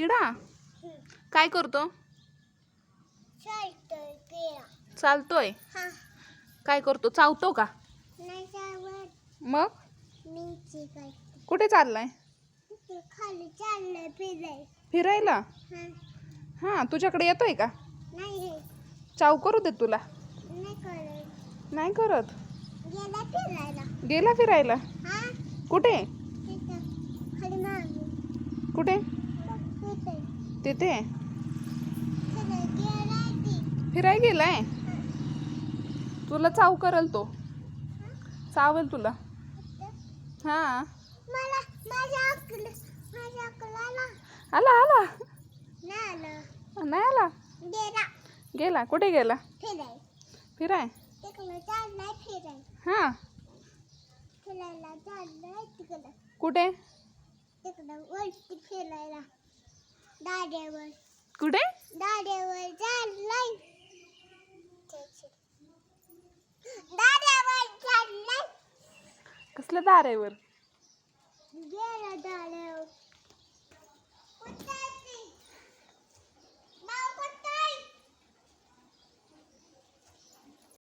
किडा? काय करतो? चालतोय. काय करतो? चावतो का? नाही मग? कुठे चाललाय? फिरायला? हा हां तुझ्याकडे येतोय का? नाही चाव करू दे तुला. नाही करत नाही करत. गेला फिरायला? कुठे? कुठे? तिथे. फिराय गेलाय? तुला चाव करल तो. चावेल तुला. हां. आला आला. नाही आलं. गेला. गेला. कुठे गेला? फिराय. हां. कुठे? फिरायला. कुठे? दाड्यावर चाललाय कसल्या दारेवर गेला